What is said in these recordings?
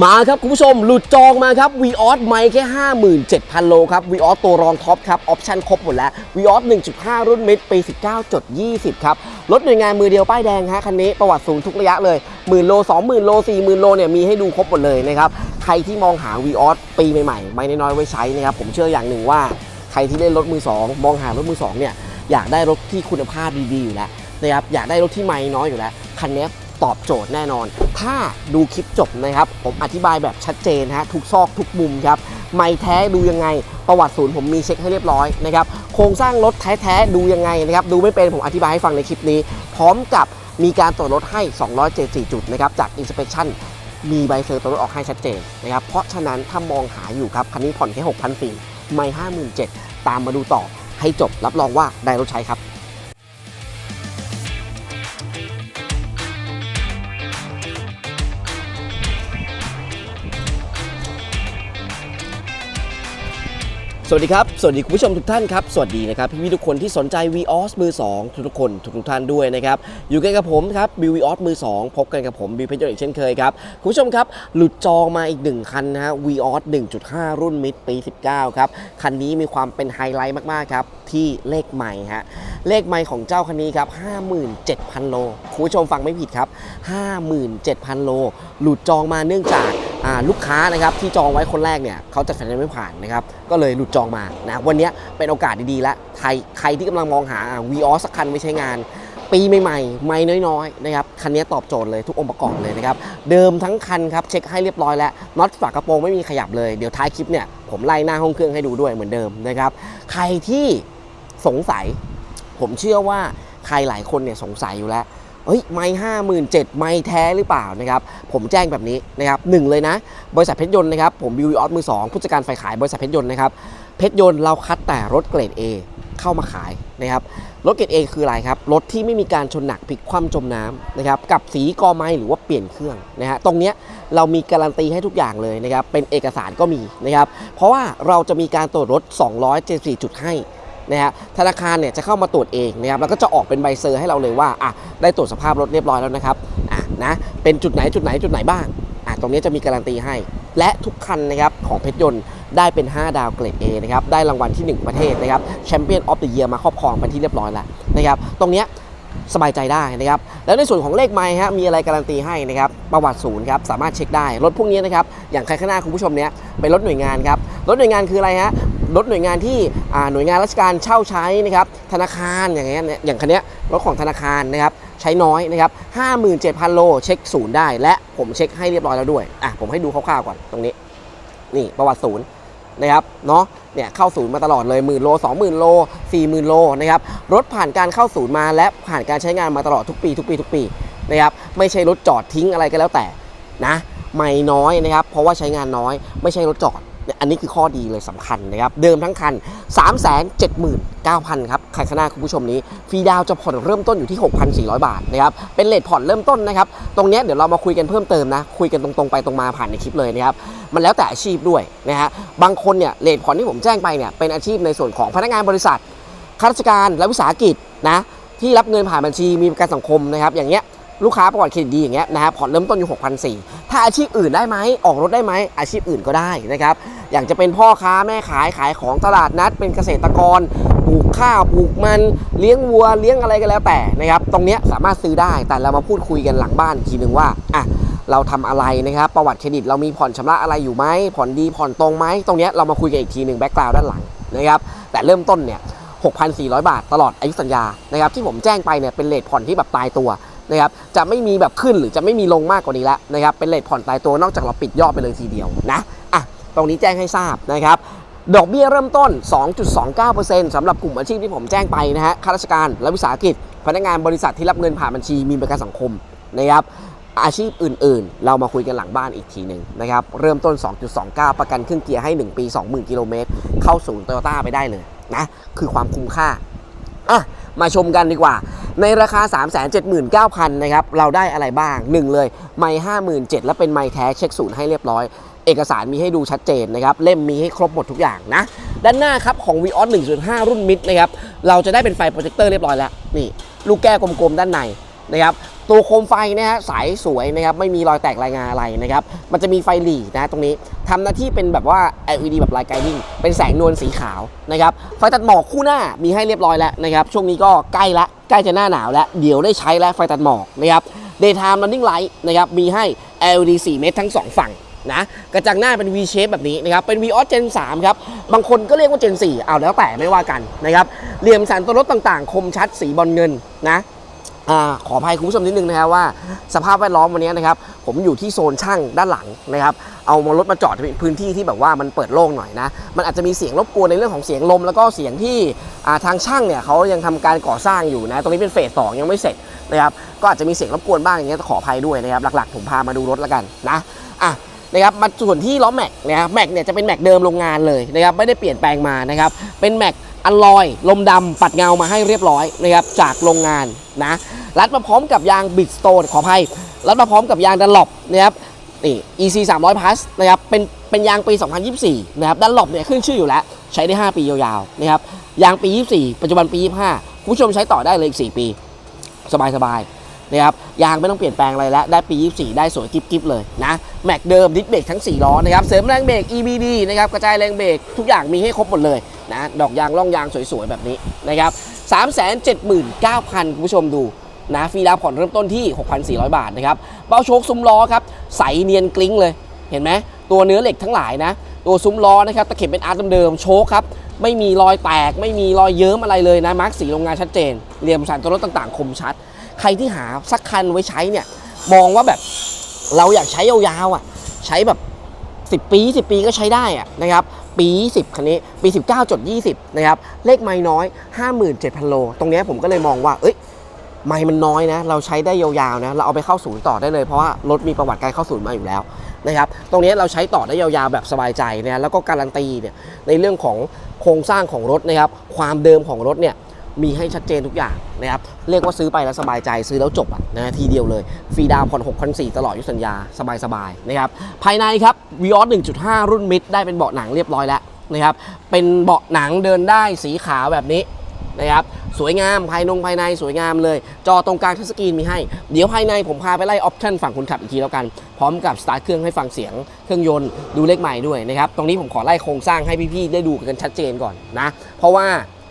มาครับ คุณผู้ชม หลุดจองมาครับ v ีออสไม่แค่ 57,000 โลครับ v ีออสตัวรองท็อปครับ ออปชั่นครบหมดแล้ว v ีออส1.5 รุ่นมิดปี 19จด20 ครับ รถหน่วยงานมือเดียวป้ายแดงฮะคันนี้ประวัติศูนย์ทุกระยะเลยหมื่นโล 20,000 โล 40,000 โลเนี่ยมีให้ดูครบหมดเลยนะครับ ใครที่มองหา v ีออสปีใหม่ๆ ไม่น้อยไว้ใช้นะครับผมเชื่ออย่างหนึ่งว่าใครที่เล่นรถมือสองมองหารถมือสองเนี่ยอยากได้รถที่คุณภาพดีๆอยู่แล้วนะครับอยากได้รถที่ไม่น้อยอยู่แล้วคันนี้ ตอบโจทย์แน่นอน ถ้าดูคลิปจบนะครับ ผมอธิบายแบบชัดเจนฮะทุกซอกทุกมุมครับไม่แท้ดูยังไง ประวัติศูนย์ผมมีเช็คให้เรียบร้อยนะครับโครงสร้างรถแท้ๆดูยังไงนะครับดูไม่เป็นผมอธิบายให้ฟังในคลิปนี้ พร้อมกับมีการตรวจรถให้ 274 จุดนะครับจาก Inspection มีใบเซอร์ตัวรถออกให้ชัดเจนนะครับเพราะฉะนั้นถ้ามองหาอยู่ครับคันนี้ผ่อนแค่6,400ไม่ 57,000 ตามมาดูต่อให้จบรับรองว่าได้รถใช้ครับ สวัสดีครับ สวัสดีคุณผู้ชมทุกท่านครับ สวัสดีนะครับพี่ๆทุกคนที่สนใจ v ีออสมือ 2 ทุกๆคนทุกๆท่านด้วยนะครับ อยู่กันกับผมครับบิววีออสมือ 2 พบกันกับผมบิวเพชรยนต์อีกเช่นเคยครับ คุณผู้ชมครับ หลุดจองมาอีก 1 คันนะฮะวีออส1.5 รุ่นมิดปี 19 ครับ คันนี้มีความเป็นไฮไลท์มากๆครับ ที่เลขใหม่ฮะเลขใหม่ของเจ้าคันนี้ครับ 57,000 โล คุณผู้ชมฟังไม่ผิดครับ 57,000 โล หลุดจองมาเนื่องจาก ลูกค้านะครับที่จองไว้คนแรกเนี่ยเขาจัดไฟนนซ์ไม่ผ่านนะครับก็เลยหลุดจองมานะวันนี้เป็นโอกาสดีๆแล้วใครใครที่กำลังมองหาวีออสักคันไม่ใช้งาน ปีใหม่ๆ ไม่น้อยๆนะครับคันนี้ตอบโจทย์เลยทุกองค์ประกอบเลยนะครับเดิมทั้งคันครับเช็คให้เรียบร้อยแล้วน็อตฝากระโปรงไม่มีขยับเลยเดี๋ยวท้ายคลิปเนี่ยผมไล่หน้าห้องเครื่องให้ดูด้วยเหมือนเดิมนะครับใครที่สงสัย ผมเชื่อว่าใครหลายคนเนี่ยสงสัยอยู่แล้ว เฮ้ยไม่ห้าหมื่นเจ็ดไม่แท้หรือเปล่านะครับผมแจ้งแบบนี้นะครับหนึ่งเลยนะ บริษัทเพชรยนต์นะครับผมบิวออสมือสองผู้จัดการฝ่ายขายบริษัทเพชรยนต์นะครับเพชรยนต์เราคัดแต่รถเกรด A เข้ามาขายนะครับรถเกรด A คืออะไรครับรถที่ไม่มีการชนหนักพลิกคว่ำจมน้ำนะครับกับสีกอไม้หรือว่าเปลี่ยนเครื่องนะฮะตรงเนี้ยเรามีการันตีให้ทุกอย่างเลยนะครับเป็นเอกสารก็มีนะครับเพราะว่าเราจะมีการตรวจรถ 274 จุดให้ นะฮะธนาคารเนี่ยจะเข้ามาตรวจเองนะครับแล้วก็จะออกเป็นใบเซอร์ให้เราเลยว่าอะได้ตรวจสภาพรถเรียบร้อยแล้วนะครับอะนะเป็นจุดไหนจุดไหนจุดไหนบ้างอะตรงนี้จะมีการันตีให้ และทุกคันนะครับของเพชรยนต์ได้เป็น 5 ดาวเกรด A นะครับได้รางวัลที่ 1 ประเทศนะครับแชมเปี้ยนออฟเดอะเยียมาครอบครองเป็นที่เรียบร้อยแล้วนะครับตรงนี้สบายใจได้นะครับ แล้วในส่วนของเลขไม้ฮะมีอะไรการันตีให้นะครับ ประวัติศูนย์ครับ สามารถเช็คได้ รถพวกนี้นะครับ อย่างใครข้างหน้าคุณผู้ชมเนี้ยเป็นรถหน่วยงานครับ รถหน่วยงานคืออะไรฮะ รถหน่วยงานที่หน่วยงานราชการเช่าใช้นะครับธนาคารอย่างเงี้ยเนี่ยอย่างคันเนี้ยรถของธนาคารนะครับใช้น้อยนะครับ57,000 โลเช็คศูนย์ได้ และผมเช็คให้เรียบร้อยแล้วด้วยอะผมให้ดูคร่าวๆก่อนตรงนี้ นี่ประวัติศูนย์นะครับเนาะเนี่ยเข้าศูนย์มาตลอดเลยหมื่นโล20,000 โล 40,000 โลนะครับรถผ่านการเข้าศูนย์มาและผ่านการใช้งานมาตลอดทุกปี ทุกปีทุกปีนะครับไม่ใช่รถจอดทิ้งอะไรก็แล้วแต่นะไม่น้อยนะครับเพราะว่าใช้งานน้อยไม่ใช่รถจอด อันนี้คือข้อดีเลยสำคัญนะครับ เดิมทั้งคัน 3 7 9 0 0 0 ครับใครข้างหน้าคุณผู้ชมนี้ ฟรีดาวจะผ่อนเริ่มต้นอยู่ที่ 6,400 บาทนะครับ เป็นเลทผ่อนเริ่มต้นนะครับ ตรงนี้เดี๋ยวเรามาคุยกันเพิ่มเติมนะ คุยกันตรงๆไปตรงมาผ่านในคลิปเลยนะครับ มันแล้วแต่อาชีพด้วยนะฮะ บางคนเนี่ยเลทผ่อนที่ผมแจ้งไปเนี่ยเป็นอาชีพในส่วนของพนักงานบริษัท ข้าราชการและวิสาหกิจนะที่รับเงินผ่านบัญชีมีประกันสังคมนะครับอย่างเงี้ย ลูกค้าประวัติเครดิตดีอย่างเงี้ยนะฮะผ่อนเริ่มต้นอยู่6,400 ถ้าอาชีพอื่นได้ไหมออกรถได้ไหมอาชีพอื่นก็ได้นะครับอย่างจะเป็นพ่อค้าแม่ขายขายของตลาดนัด เป็นเกษตรกรปลูกข้าวปลูกมันเลี้ยงวัวเลี้ยงอะไรก็แล้วแต่นะครับตรงเนี้ยสามารถซื้อได้แต่เรามาพูดคุยกันหลังบ้านทีหนึ่งว่าอะเราทำอะไรนะครับ ประวัติเครดิตเรามีผ่อนชำระอะไรอยู่ไหมผ่อนดีผ่อนตรงไหมตรงเนี้ยเรามาคุยกันอีกทีหนึ่งแบ็กกราวด์ด้านหลังนะครับแต่เริ่มต้นเนี่ย6,400 บาทตลอดอายุสัญญานะครับที่ผมแจ้งไปเนี่ยเป็นเลทผ่อนที่แบบตายตัว นะครับจะไม่มีแบบขึ้นหรือจะไม่มีลงมากกว่านี้แล้วนะครับเป็นเลทผ่อนตายตัวนอกจากเราปิดยอดไปเลยทีเดียวนะอะตรงนี้แจ้งให้ทราบนะครับดอกเบี้ยเริ่มต้น 2.29%สำหรับกลุ่มอาชีพที่ผมแจ้งไปนะฮะข้าราชการและวิสาหกิจ พนักงานบริษัทที่รับเงินผ่านบัญชีมีประกันสังคมนะครับอาชีพอื่นๆ เรามาคุยกันหลังบ้านอีกทีหนึ่งนะครับเริ่มต้น 2.29 ประกันเครื่องเกียร์ให้ 1 ปี 20,000 กิโลเมตร เข้าศูนย์โตโยต้าไปได้เลยนะ คือความคุ้มค่าอะ มาชมกันดีกว่า ในราคา 379,000นะครับเราได้อะไรบ้าง 1 เลยไม่นเจ็ดแล้วเป็นไม้แท้เช็คศูนย์ให้เรียบร้อย เอกสารมีให้ดูชัดเจนนะครับเล่มมีให้ครบหมดทุกอย่างนะด้านหน้าครับของ v ีออส1.5 รุ่นมิดนะครับเราจะได้เป็นไฟโปรเจคเตอร์เรียบร้อยแล้วนี่ลูกแก้วกลมๆด้านใน นะครับตัวโคมไฟนะฮะใสสวยนะครับไม่มีรอยแตกรายงานอะไรนะครับมันจะมีไฟหลีนะตรงนี้ทำหน้าที่เป็นแบบว่า LED แบบลายไกดิ้งเป็นแสงนวลสีขาวนะครับไฟตัดหมอกคู่หน้ามีให้เรียบร้อยแล้วนะครับช่วงนี้ก็ใกล้ละใกล้จะหน้าหนาวแล้ว เดี๋ยวได้ใช้แล้วไฟตัดหมอกนะครับ Daytime Running Light นะครับมีให้ LED 4 เมตรทั้ง 2 ฝั่งนะกระจังหน้าเป็น V shape แบบนี้นะครับ เป็น Vios Gen 3 ครับ บางคนก็เรียกว่า Gen 4 เอาแล้วแต่ไม่ว่ากันนะครับเหลี่ยมสันตัวรถต่างๆ คมชัดสีบอลเงินนะ อขออภัยคุณผู้ชมนิดนึงนะครับว่าสภาพแวดล้อมวันนี้นะครับผมอยู่ที่โซนช่างด้านหลังนะครับเอามารถมาจอดในพื้นที่ที่แบบว่ามันเปิดโล่งหน่อยนะมันอาจจะมีเสียงรบกวนในเรื่องของเสียงลม แล้วก็เสียงที่ทางช่างเนี่ยเขายังทำการก่อสร้างอยู่นะตรงนี้เป็นเฟสสองยังไม่เสร็จนะครับก็อาจจะมีเสียงรบกวนบ้างอย่างเงี้ยขออภัยด้วยนะครับหลักๆผมพามาดูรถแล้วกันนะอะนะครับมาส่วนที่ล้อแม็กนะครับแม็กเนี่ยจะเป็นแม็กเดิมโรงงานเลยนะครับไม่ได้เปลี่ยนแปลงมานะครับเป็นแม็ก อัลลอย ลมดำปัดเงามาให้เรียบร้อยนะครับจากโรงงานนะรัดมาพร้อมกับยางบิดสโตนขออภัยรัดมาพร้อมกับยางดันหลบนะครับนี่ EC 300 plus นะครับเป็นเป็นยางปี 2024 นะครับดันหลบเนี่ยขึ้นชื่ออยู่แล้ว ใช้ได้ 5 ปียาวๆนะครับยางปี 24 ปัจจุบันปี 25คุณผู้ชมใช้ต่อได้เลยอีก 4 ปี สบายๆ นะครับยางไม่ต้องเปลี่ยนแปลงอะไรแล้ว ได้ปี 24 ได้สวยกิ๊บๆเลยนะแม็กเดิมดิสเบรกทั้ง 4 ล้อนะครับเสริมแรงเบรก EBD นะครับกระจายแรงเบรกทุกอย่างมีให้ครบหมดเลยนะดอกยางล่องยางสวยๆแบบนี้นะครับ379,000คุณผู้ชมดูนะฟรีดาวผ่อนเริ่มต้นที่ 6,400 บาทนะครับเบ้าโชคซุ้มล้อครับใสเนียนกลิ้งเลยเห็นไหมตัวเนื้อเหล็กทั้งหลายนะ ตัวซุ้มล้อนะครับตะเข็บเป็นอาร์ตเดิมโชคครับไม่มีรอยแตก ไม่มีรอยเยิ้มอะไรเลยนะมาร์กสีโรงงานชัดเจนเหลี่ยมสันตัวรถต่างๆ คมชัด ใครที่หาสักคันไว้ใช้เนี่ย มองว่าแบบเราอยากใช้ยาวๆอะ ใช้แบบ 10 ปี 10 ปีก็ใช้ได้อะนะครับปี 10 คันนี้ ปี 19จด20 นะครับ เลขไม่น้อย 57,000 โล ตรงเนี้ยผมก็เลยมองว่า เอ้ย ไม่มันน้อยนะ เราใช้ได้ยาวๆนะ เราเอาไปเข้าศูนย์ต่อได้เลย เพราะว่ารถมีประวัติการเข้าศูนย์มาอยู่แล้วนะครับ ตรงเนี้ยเราใช้ต่อได้ยาวๆแบบสบายใจนะ แล้วก็การันตีเนี่ย ในเรื่องของโครงสร้างของรถนะครับ ความเดิมของรถเนี่ย มีให้ชัดเจนทุกอย่างนะครับเรียกว่าซื้อไปแล้วสบายใจซื้อแล้วจบอะนะทีเดียวเลยฟรีดาวน์ผ่อน6 0 0ตลอดอยุสัญญาสบายๆนะครับภายในครับ v ีออส1.5 รุ่นมิดได้เป็นเบาะหนังเรียบร้อยแล้วนะครับเป็นเบาะหนังเดินได้สีขาวแบบนี้นะครับสวยงามภายนงภายในสวยงามเลย จอตรงกลางทัชสกรีนมีให้ เดี๋ยวภายในผมพาไปไล่ออปชั่นฝั่งคนขับอีกทีแล้วกัน พร้อมกับสตาร์ทเครื่องให้ฟังเสียงเครื่องยนต์ดูเลขใหม่ด้วยนะครับ ตรงนี้ผมขอไล่โครงสร้างให้พี่ๆได้ดูกันชัดเจนก่อนนะ เพราะว่า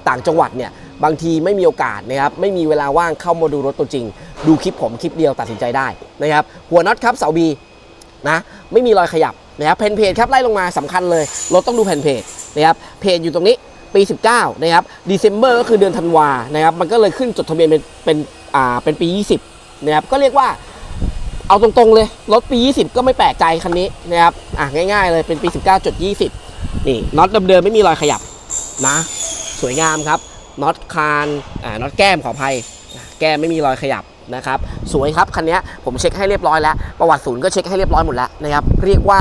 ต่างจังหวัดเนี่ย บางทีไม่มีโอกาสนะครับไม่มีเวลาว่างเข้ามาดูรถตัวจริง ดูคลิปผมคลิปเดียวตัดสินใจได้นะครับหัวน็อตครับเสาบีนะไม่มีรอยขยับนะครับเพนเพจครับไล่ลงมาสำคัญเลยรถต้องดูแผ่นเพจนะครับเพจอยู่ตรงนี้ปี 19 นะครับ December ก็คือเดือนธันวานะครับมันก็เลยขึ้นจดทะเบียนเป็นเป็นอ่าเป็นปี 20 นะครับก็เรียกว่าเอาตรงๆเลยรถปี 20 ก็ไม่แปลกใจคันนี้นะครับอะง่ายๆเลยเป็นปี 19จด20 นี่น็อตเดิมๆไม่มีรอยขยับนะ สวยงามครับ น็อตคานอ่าน็อตแก้มขออภัย แก้มไม่มีรอยขยับนะครับสวยครับคันนี้ผมเช็คให้เรียบร้อยแล้ว ประวัติศูนย์ก็เช็คให้เรียบร้อยหมดแล้วนะครับเรียกว่า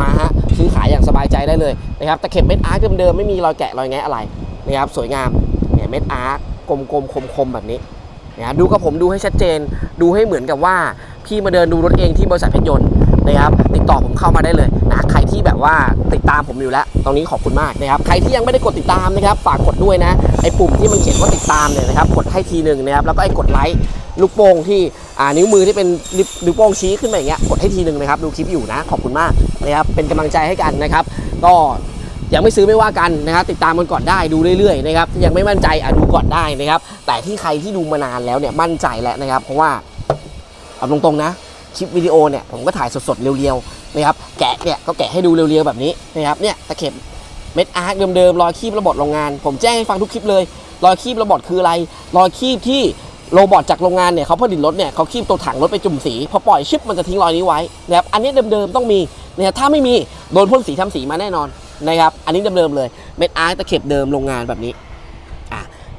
มาฮะซื้อขายอย่างสบายใจได้เลยนะครับตะเข็บเม็ดอาร์คเดิมๆไม่มีรอยแกะรอยแงะอะไรนะครับสวยงามเนี่ยเม็ดอาร์คกลมๆคมๆแบบนี้นะดูกับผมดูให้ชัดเจน ดูให้เหมือนกับว่า พี่มาเดินดูรถเองที่บริษัทเพชรยนต์นะครับติดต่อผมเข้ามาได้เลยนะใครที่แบบว่าติดตามผมอยู่แล้ว ตรงนี้ขอบคุณมากนะครับใครที่ยังไม่ได้กดติดตามนะครับฝากกดด้วยนะ ไอ้ปุ่มที่มันเขียนว่าติดตามเนี่ยนะครับกดให้ทีหนึ่งนะครับแล้วก็ไอ้กดไลค์ลูกโป่งที่อ่านิ้วมือที่เป็นนิ้วโป้งชี้ขึ้นมาอย่างเงี้ยกดให้ทีหนึ่งนะครับดูคลิปอยู่นะขอบคุณมากนะครับเป็นกำลังใจให้กันนะครับ ก็ยังไม่ซื้อไม่ว่ากันนะครับติดตามมันก่อนได้ดูเรื่อยๆนะครับยังไม่มั่นใจอะดูก่อนได้นะครับ แต่ที่ใครที่ดูมานานแล้วเนี่ยมั่นใจแล้วนะครับ เพราะว่าเอาตรงๆนะคลิปวิดีโอเนี่ยผมก็ถ่ายสดๆเรียวๆนะครับแกะเนี่ยก็แกะให้ดูเรียวๆแบบนี้นะครับเนี่ยตะเข็บ เม็ดอาร์คเดิมๆรอยคีบระบบโรงงาน ผมแจ้งให้ฟังทุกคลิปเลยรอยคีบระบบคืออะไรรอยคีบที่โรบอทจากโรงงานเนี่ยเขาผลิตรถเนี่ยเขาคีบตัวถังรถไปจุ่มสีพอปล่อยชิปมันจะทิ้งรอยนี้ไว้นะครับอันนี้เดิมๆต้องมีเนี่ยถ้าไม่มีโดนพ่นสีทำสีมาแน่นอนนะครับอันนี้เดิมๆเลยเม็ดอาร์ตตะเข็บเดิมโรงงานแบบนี้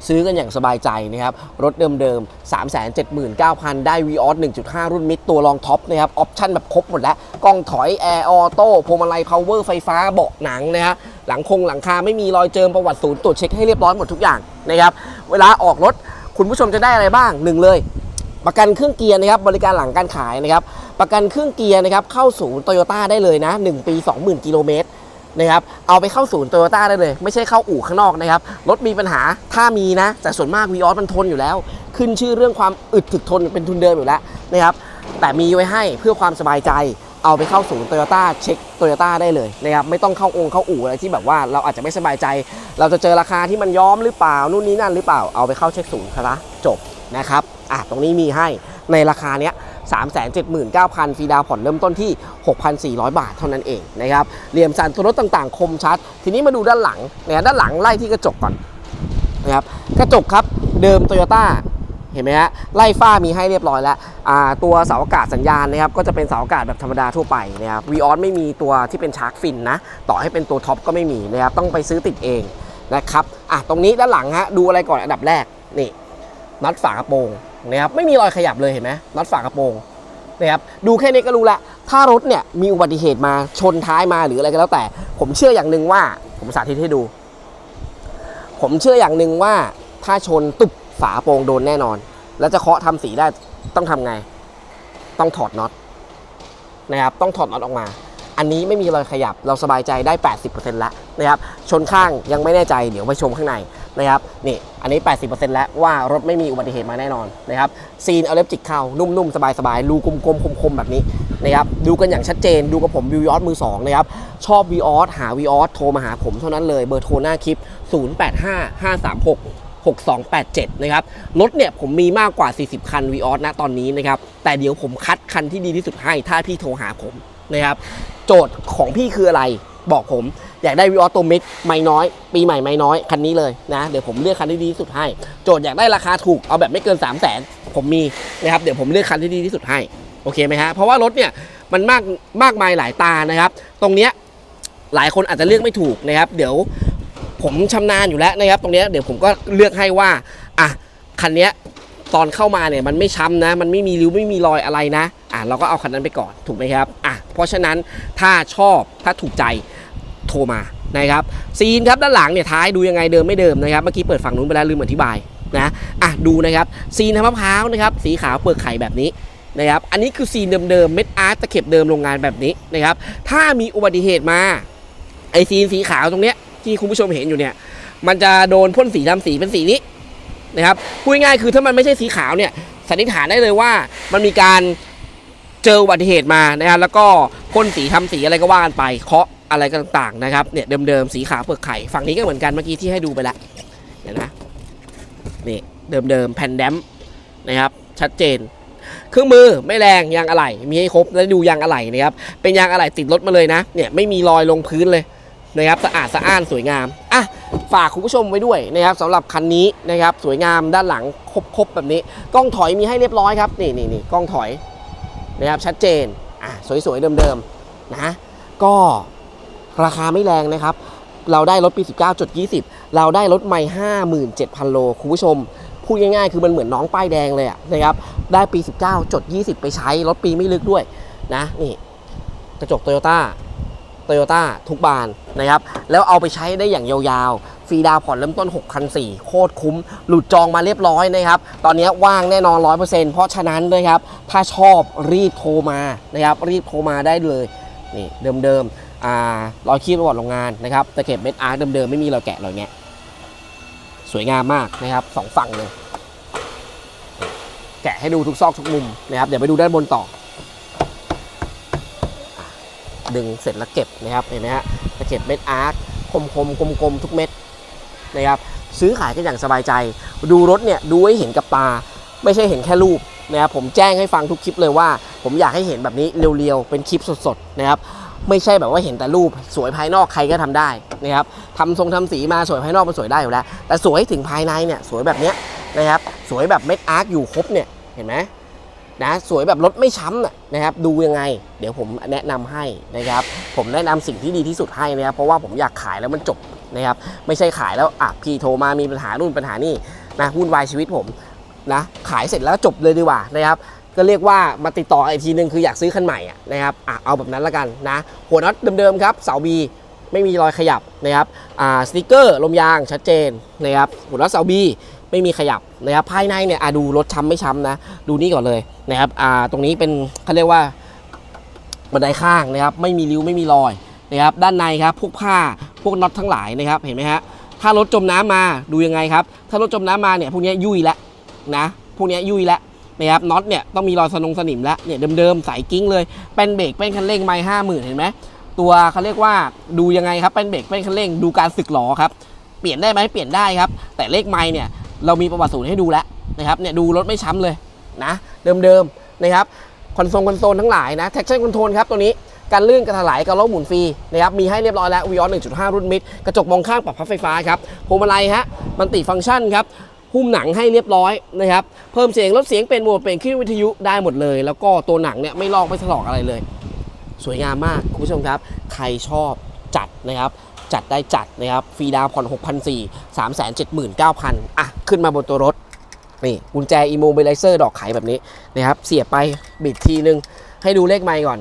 ซื้อกันอย่างสบายใจนะครับ รถเดิมๆ 379,000 ได้ v ีออส1.5 รุ่นมิดตัวรองท็อปนะครับ ออปชั่นแบบครบหมดแล้ว กล้องถอย แอร์ออโต้พวงมาลัยพาวเวอร์ไฟฟ้าเบาะหนังนะฮะหลังคงหลังคาไม่มีรอยเจิมประวัติศูนย์ตรวจเช็คให้เรียบร้อยหมดทุกอย่างนะครับ เวลาออกรถคุณผู้ชมจะได้อะไรบ้างหนึ่งเลยประกันเครื่องเกียร์นะครับบริการหลังการขายนะครับประกันเครื่องเกียร์นะครับเข้าศูนย์โตโยต้าได้เลยนะ 1 ปี 20,000 กิโลเมตร นะครับเอาไปเข้าศูนย์โตโยต้าได้เลย ไม่ใช่เข้าอู่ข้างนอกนะครับรถมีปัญหาถ้ามีนะ แต่ส่วนมากวีออสมันทนอยู่แล้ว ขึ้นชื่อเรื่องความอึดถึกทนเป็นทุนเดิมอยู่แล้วนะครับแต่มีไว้ให้เพื่อความสบายใจเอาไปเข้าศูนย์โตโยต้าเช็คโตโยต้าได้เลยนะครับไม่ต้องเข้าองค์เข้าอู่อะไรที่แบบว่าเราอาจจะไม่สบายใจ เราจะเจอราคาที่มันย้อมหรือเปล่านู่นนี่นั่นหรือเปล่าเอาไปเข้าเช็คศูนย์ครับจบนะครับอะตรงนี้มีให้ในราคาเนี้ย 379,000ฟรีดาวน์ผ่อนเริ่มต้นที่ 6,400 บาทเท่านั้นเองนะครับเหลี่ยมสันตัวรถต่างๆ คมชัด ทีนี้มาดูด้านหลังนี่ยด้านหลังไล่ที่กระจกก่อนนะครับกระจกครับเดิมโตโยต้าเห็นไหมฮะไล่ฝ้ามีให้เรียบร้อยแล้วตัวเสาอากาศสัญญาณนะครับก็จะเป็นเสาอากาศแบบธรรมดาทั่วไปนะครับวีออสไม่มีตัวที่เป็นชาร์กฟินนะต่อให้เป็นตัวท็อปก็ไม่มีนะครับต้องไปซื้อติดเองนะครับอะตรงนี้ด้านหลังฮะดูอะไรก่อนอันดับแรกนี่น็อตฝากระโปรง นะครับไม่มีรอยขยับเลยเห็นไหมน็อตฝากระโปรงนะครับดูแค่นี้ก็รู้ละถ้ารถเนี่ยมีอุบัติเหตุมาชนท้ายมาหรืออะไรก็แล้วแต่ ผมเชื่ออย่างหนึ่งว่า ผมสาธิตให้ดู ผมเชื่ออย่างหนึ่งว่าถ้าชนตุบฝาโปรงโดนแน่นอน แล้วจะเคาะทำสีได้ต้องทำไง ต้องถอดน็อตนะครับต้องถอดน็อตออกมา อันนี้ไม่มีรอยขยับเราสบายใจได้ 80%แล้วนะครับชนข้างยังไม่แน่ใจเดี๋ยวไปชมข้างใน นะครับนี่อันนี้ 80%แล้วว่ารถไม่มีอุบัติเหตุมาแน่นอนนะครับซีนเอาเล็บจิกเข้านุ่มๆ สบายๆรูกลมๆคมๆแบบนี้นะครับดูกันอย่างชัดเจนดูกับผมวิวออสมือสองนะครับชอบวีออสหาวีออสโทรมาหาผมเท่านั้นเลยเบอร์โทรหน้าคลิป 085536 6287 นะครับ รถเนี่ยผมมีมากกว่า 40 คันวีออสนะตอนนี้นะครับ แต่เดี๋ยวผมคัดคันที่ดีที่สุดให้ ถ้าพี่โทรหาผมนะครับ โจทย์ของพี่คืออะไร บอกผม อยากได้วีออสตัวเม็ดไม่น้อย ปีใหม่ไม่น้อย คันนี้เลยนะ เดี๋ยวผมเลือกคันที่ดีที่สุดให้ โจทย์อยากได้ราคาถูกเอาแบบไม่เกิน 3 0 0 0 0นผมมีนะครับเดี๋ยวผมเลือกคันที่ดีที่สุดให้โอเคไหมฮะเพราะว่ารถเนี่ยมันมากมากมายหลายตานะครับ ตรงเนี้ยหลายคนอาจจะเลือกไม่ถูกนะครับ เดี๋ยวผมชำนาญอยู่แล้วนะครับ ตรงเนี้ยเดี๋ยวผมก็เลือกให้ว่าอะคันเนี้ย ตอนเข้ามาเนี่ยมันไม่ช้ำนะ มันไม่มีริ้วไม่มีรอยอะไรนะอะเราก็เอาคันนั้นไปก่อนถูกไหมครับอะเพราะฉะนั้นถ้าชอบถ้าถูกใจโทรมานะครับซีนครับด้านหลังเนี่ยท้ายดูยังไงเดิมไม่เดิมนะครับเมื่อกี้เปิดฝั่งนู้นไปแล้วลืมอธิบายนะอะดูนะครับซีนทำมะพร้าวนะครับสีขาวเปลือกไข่แบบนี้นะครับอันนี้คือซีนเดิมๆเม็ดอาร์ตตะเข็บเดิมโรงงานแบบนี้นะครับถ้ามีอุบัติเหตุมาไอซีนสีขาวตรงเนี้ยที่คุณผู้ชมเห็นอยู่เนี่ยมันจะโดนพ่นสีทำสีเป็นสีนี้ นะครับพูดง่ายๆคือถ้ามันไม่ใช่สีขาวเนี่ยสันนิษฐานได้เลยว่ามันมีการเจออุบัติเหตุมานะครับแล้วก็พ่นสีทำสีอะไรก็ว่ากันไปเคาะอะไรต่างๆนะครับเนี่ยเดิมๆสีขาวเปลือกไข่ฝั่งนี้ก็เหมือนกันเมื่อกี้ที่ให้ดูไปแล้วเห็นไหมนี่เดิมๆแผ่นแดมนะครับชัดเจน เครื่องมือไม่แรงยางอะไหล่มีให้ครบแล้วดูยางอะไหล่นะครับเป็นยางอะไหล่ติดรถมาเลยนะเนี่ยไม่มีรอยลงพื้นเลยนะครับสะอาดสะอ้านสวยงามอะ ฝากคุณผู้ชมไว้ด้วยนะครับสำหรับคันนี้นะครับสวยงามด้านหลังครบๆแบบนี้ กล้องถอยมีให้เรียบร้อยครับนี่นี่นี่กล้องถอยนะครับชัดเจนอะสวยๆเดิมๆนะก็ราคาไม่แรงนะครับ เราได้รถปี 19.20 เราได้รถใหม่ 57,000 โล คุณผู้ชม พูดง่ายๆ คือมันเหมือนน้องป้ายแดงเลยนะครับ ได้ปี 19.20 ไปใช้ รถปีไม่ลึกด้วยนะนี่กระจกโตโยต้า โตโยต้าทุกบานนะครับ แล้วเอาไปใช้ได้อย่างยาวๆ ฟรีดาวผ่อนเริ่มต้น 6,400โคตรคุ้ม หลุดจองมาเรียบร้อยนะครับ ตอนนี้ว่างแน่นอน 100%เพราะฉะนั้นนะครับ ถ้าชอบรีบโทรมานะครับ รีบโทรมาได้เลย นี่เดิมๆ อ่ารอยคีบประวัติโรงงานนะครับตะเข็บเม็ดอาร์ตเดิมๆ ไม่มีรอยแกะรอยแงะสวยงามมากนะครับสองฝั่งเลย แกะให้ดูทุกซอกทุกมุมนะครับ เดี๋ยวไปดูด้านบนต่อ ดึงเสร็จแล้วเก็บนะครับเห็นไหมฮะตะเก็บเม็ดอาร์ตคมคมกลมกลมๆทุกเม็ดนะครับซื้อขายกันอย่างสบายใจ ดูรถเนี่ยดูให้เห็นกับตา ไม่ใช่เห็นแค่รูปนะครับผมแจ้งให้ฟังทุกคลิปเลยว่า ผมอยากให้เห็นแบบนี้เรียวๆเป็นคลิปสดๆนะครับไม่ใช่แบบว่าเห็นแต่รูปสวยภายนอกใครก็ทำได้นะครับทำทรงทำสีมาสวยภายนอกมันสวยได้อยู่แล้ว แต่สวยถึงภายในเนี่ยสวยแบบเนี้ยนะครับสวยแบบเม็ดอาร์ตอยู่ครบเนี่ยเห็นไหม นะสวยแบบรถไม่ช้ำนะนะครับ ดูยังไง เดี๋ยวผมแนะนำให้นะครับ ผมแนะนำสิ่งที่ดีที่สุดให้นะครับ เพราะว่าผมอยากขายแล้วมันจบนะครับ ไม่ใช่ขายแล้วอะพี่โทรมามีปัญหานู่นปัญหานี่นะวุ่นวายชีวิตผมนะขายเสร็จแล้วจบเลยดีกว่านะครับก็เรียกว่ามาติดต่ออีกทีนึงคืออยากซื้อคันใหม่นะครับอะเอาแบบนั้นละกันนะ หัวน็อตเดิมๆครับเสาบีไม่มีรอยขยับนะครับอ่าสติกเกอร์ลมยางชัดเจนนะครับหัวน็อตเสาบี ไม่มีขยับนะครับภายในเนี่ยดูรถช้ำไม่ช้ำนะ ดูนี่ก่อนเลยนะครับตรงนี้เป็นเขาเรียกว่าบันไดข้างนะครับ ไม่มีริ้วไม่มีรอยนะครับ ด้านในครับพวกผ้าพวกน็อตทั้งหลายนะครับ เห็นไหมฮะถ้ารถจมน้ำมาดูยังไงครับ ถ้ารถจมน้ำมาเนี่ยพวกนี้ยุ่ยแล้วนะพวกนี้ยยุ่ยแล้วนะครับน็อตเนี่ยต้องมีรอยสนงสนิมแล้วเนี่ยเดิมๆใส่กิ้งเลยเป็นเบรกเป็นคันเร่งไม่ห้าหมื่นเห็นไหมตัวเขาเรียกว่าดูยังไงครับเป็นเบรกเป็นคันเร่งดูการสึกหลอครับ เปลี่ยนได้ไหมเปลี่ยนได้ครับ แต่เลขไม้เนี่ย เรามีประวัติศูนย์ให้ดูแล้วนะครับเนี่ยดูรถไม่ช้ำเลยนะเดิมๆนะครับคอนโซลคอนโซลทั้งหลายนะแท็กชั่นคอนโทรลครับตัวนี้การลื่นการถลายการล้อหมุนฟรีนะครับมีให้เรียบร้อยแล้ว Vios 1.5 รุ่นมิดกระจกมองข้างปรับพับไฟฟ้าครับพวงมาลัยฮะมันติฟังก์ชันครับหุ้มหนังให้เรียบร้อยนะครับเพิ่มเสียงลดเสียงเป็นโหมดเป็นคลื่นวิทยุได้หมดเลย แล้วก็ตัวหนังเนี่ยไม่ลอกไม่ถลอกอะไรเลย สวยงามมากคุณผู้ชมครับ ใครชอบจัดนะครับ จัดได้จัดนะครับฟรีดาวน์ผ่อน6,400 379,000อะ ขึ้นมาบนตัวรถ นี่กุญแจอีโมบิลิเซอร์ดอกไขแบบนี้นะครับ เสียบไปบิดทีนึง ให้ดูเลขไมค์ก่อน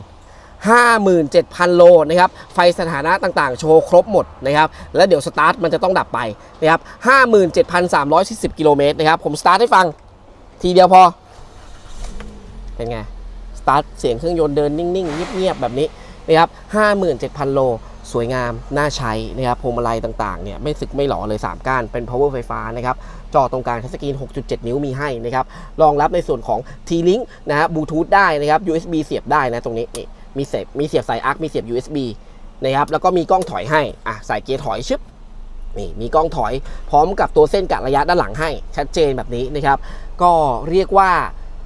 57,000 โลนะครับ ไฟสถานะต่างๆ โชว์ครบหมดนะครับ แล้วเดี๋ยวสตาร์ทมันจะต้องดับไปนะครับ 57,340 กิโลเมตรนะครับ ผมสตาร์ทให้ฟัง ทีเดียวพอ เป็นไง สตาร์ทเสียงเครื่องยนต์เดินนิ่งๆ เงียบๆ แบบนี้นะครับ 57,000 โล สวยงาม น่าใช้นะครับพวงมาลัยต่างๆเนี่ยไม่สึกไม่หล่อเลย 3 ก้าน เป็น power ไฟฟ้านะครับจอตรงกลางทัชสกรีน 6.7 นิ้วมีให้นะครับรองรับในส่วนของ T-Link นะฮะบลูทูธได้นะครับ USB เสียบได้นะตรงนี้นี่มีเสียบมีเสียบสายอาร์คมีเสียบ USB นะครับแล้วก็มีกล้องถอยให้อะใส่เกียร์ถอยชึบนี่มีกล้องถอยพร้อมกับตัวเส้นกะระยะด้านหลังให้ ชัดเจนแบบนี้นะครับก็เรียกว่า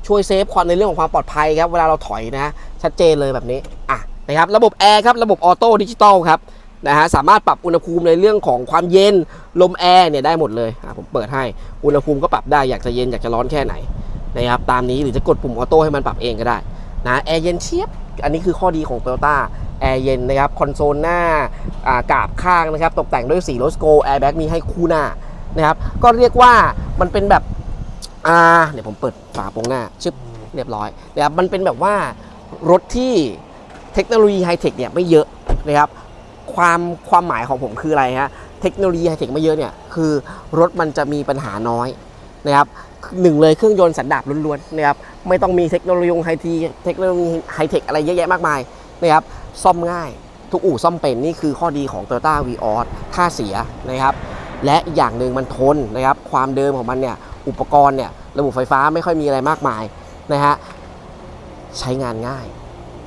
ช่วยเซฟความในเรื่องของความปลอดภัยครับเวลาเราถอยนะชัดเจนเลยแบบนี้อะ นะครับระบบแอร์ครับระบบออโต้ดิจิตอลครับนะฮะสามารถปรับอุณหภูมิในเรื่องของความเย็นลมแอร์เนี่ยได้หมดเลยผมเปิดให้อุณหภูมิก็ปรับได้อยากจะเย็นอยากจะร้อนแค่ไหนนะครับตามนี้หรือจะกดปุ่มออโต้ให้มันปรับเองก็ได้นะแอร์เย็นเชียบอันนี้คือข้อดีของ Toyota แอร์เย็นนะครับคอนโซลหน้าอ่ากาบข้างนะครับตกแต่งด้วยสีโลสโกแอร์แบ็กมีให้คู่หน้านะครับก็เรียกว่ามันเป็นแบบอ่าเดี๋ยวผมเปิดฝาโปรงหน้าชึบเรียบร้อยนะครับมันเป็นแบบว่ารถที่ เทคโนโลยีไฮเทคเนี่ยไม่เยอะนะครับความความหมายของผมคืออะไรฮะเทคโนโลยีไฮเทคไม่เยอะเนี่ยคือรถมันจะมีปัญหาน้อยนะครับหนึ่งเลยเครื่องยนต์สันดาปล้วนๆนะครับไม่ต้องมีเทคโนโลยีไฮทีเทคโนโลยีไฮเทคอะไรเยอะแยะมากมายนะครับซ่อมง่ายทุกอู่ซ่อมเป็นนี่คือข้อดีของ Toyota v ีออสค่าเสียนะครับและอีกอย่างหนึ่งมันทนนะครับความเดิมของมันเนี่ยอุปกรณ์เนี่ยระบบไฟฟ้าไม่ค่อยมีอะไรมากมายนะฮะใช้งานง่าย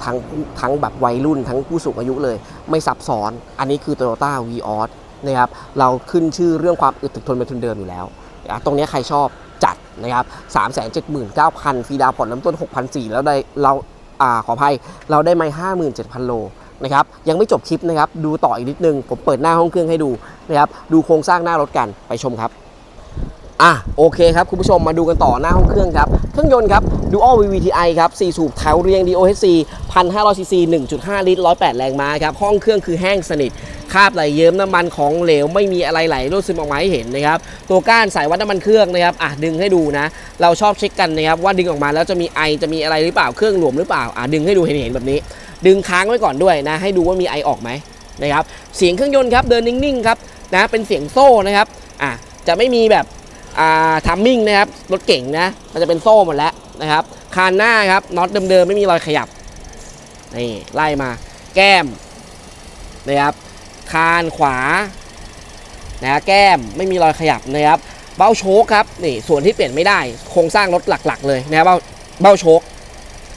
ทั้งทั้งแบบวัยรุ่นทั้งผู้สูงอายุเลย ไม่ซับซ้อน อันนี้คือ Toyota v ีออสนะครับเราขึ้นชื่อเรื่องความอึดถึกทนเป็นทุนเดิมอยู่แล้ว ตรงนี้ใครชอบจัดนะครับ3 7 9 0 0 0ฟรีดาวน์ผ่อนน้ำต้น6,400แล้วได้เราอ่าขออภัยเราได้ไม่57,000โลนะครับยังไม่จบคลิปนะครับ ดูต่ออีกนิดนึง ผมเปิดหน้าห้องเครื่องให้ดูนะครับดูโครงสร้างหน้ารถกันไปชมครับ อะโอเคครับ คุณผู้ชมมาดูกันต่อหน้าห้องเครื่องครับ เครื่องยนต์ครับ Dual VVTi ครับ 4 สูบแถวเรียง DOHC 1,500 cc 1.5 ลิตร 108 แรงม้าครับ ห้องเครื่องคือแห้งสนิทคราบไหลเยิ้มน้ำมันของเหลวไม่มีอะไรไหลรั่วซึมออกมาให้เห็นนะครับ ตัวก้านสายวัดน้ำมันเครื่องนะครับอะดึงให้ดูนะ เราชอบเช็คกันนะครับว่าดึงออกมาแล้วจะมีไอจะมีอะไรหรือเปล่าเครื่องหลวมหรือเปล่าอะดึงให้ดูเห็นๆแบบนี้ ดึงค้างไว้ก่อนด้วยนะ ให้ดูว่ามีไอออกไหมนะครับเสียงเครื่องยนต์ครับเดินนิ่งๆครับนะเป็นเสียงโซ่นะครับอะจะไม่มีแบบ ทัมมิ่งนะครับรถเก่งนะมันจะเป็นโซ่หมดแล้วนะครับคานหน้าครับน็อตเดิมๆไม่มีรอยขยับนี่ไล่มา แก้มนะครับคานขวานะแก้มไม่มีรอยขยับนะครับเบ้าโชคครับนี่ส่วนที่เปลี่ยนไม่ได้โครงสร้างรถหลัก ๆ เลยนะครับเบ้าเบ้าโชค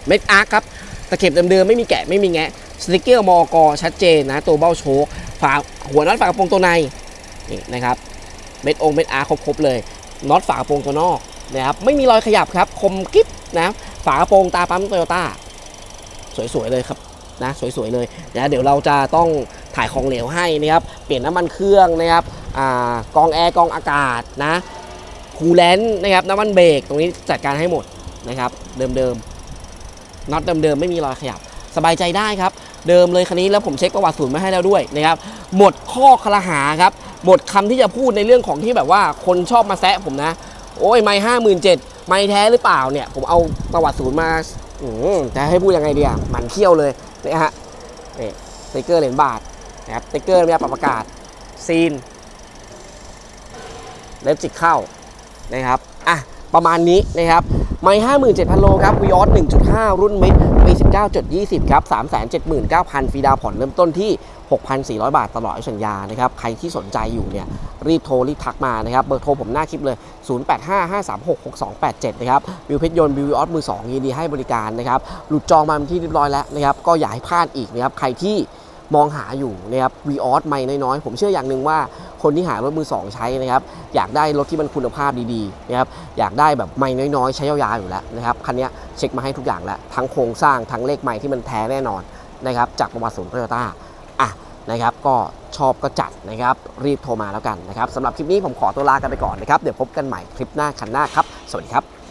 เม็ดอาร์คครับตะเข็บเดิมๆไม่มีแกะไม่มีแงะสติกเกอร์มอกชัดเจนนะตัวเบ้าโชคฝาหัวน็อตฝากระโปรงตัวในนี่นะครับเม็ดองเม็ดอาร์ครบๆเลย น็อตฝากระโปรงตัวนอกนะครับไม่มีรอยขยับครับ คมกิ๊บนะฝากระโปรงตาปั๊มโตโยต้าสวยๆเลยครับนะสวยๆเลยนะเดี๋ยวเราจะต้องถ่ายของเหลวให้นะครับเปลี่ยนน้ำมันเครื่องนะครับอ่ากองแอร์กองอากาศนะคูลแลนต์นะครับน้ำมันเบรกตรงนี้จัดการให้หมดนะครับเดิมๆน็อตเดิมๆไม่มีรอยขยับ สบายใจได้ครับ เดิมเลยคันนี้แล้วผมเช็คประวัติศูนย์มาให้แล้วด้วยนะครับหมดข้อคลหาครับ หมดคำที่จะพูดในเรื่องของที่แบบว่าคนชอบมาแซะผมนะ โอ้ยไม่ห้าหมื่นเจ็ดไม่แท้หรือเปล่าเนี่ย ผมเอาประวัติศูนย์มาอืจะให้พูดยังไงดีอะหมันเที่ยวเลยนะฮะนี่สติกเกอร์เหรียญบาทนะครับสติกเกอร์เนี่ยปรับอากาศซีนเล็บจิกเข้านะครับอะประมาณนี้นะครับ ไม่57,000โลครับวีออส1.5รุ่นมิด 19.20 ครับ 379,000 ฟรีดาวผ่อนเริ่มต้นที่ 6,400 บาทตลอดสัญญานะครับ ใครที่สนใจอยู่เนี่ย รีบโทร รีบทักมานะครับ เบอร์โทรผมหน้าคลิปเลย 0855366287 นะครับ วิวเพชรยนต์วิวออสมือ2ยินดีให้บริการนะครับ หลุดจองมาเป็นที่เรียบร้อยแล้วนะครับ ก็อย่าให้พลาดอีกนะครับ ใครที่ มองหาอยู่นะครับวีออสไม่น้อยๆ ผมเชื่ออย่างหนึ่งว่าคนที่หารถมือ2ใช้นะครับ อยากได้รถที่มันคุณภาพดีๆนะครับอยากได้แบบไม่น้อยๆ ใช้ยาวๆอยู่แล้วนะครับคันนี้เช็คมาให้ทุกอย่างแล้ว ทั้งโครงสร้างทั้งเลขไม้ที่มันแท้แน่นอนนะครับจากประวัติศูนย์โตโยต้าอะนะครับก็ชอบก็จัดนะครับรีบโทรมาแล้วกันนะครับสำหรับคลิปนี้ผมขอตัวลากันไปก่อนนะครับ เดี๋ยวพบกันใหม่คลิปหน้าคันหน้าครับ สวัสดีครับ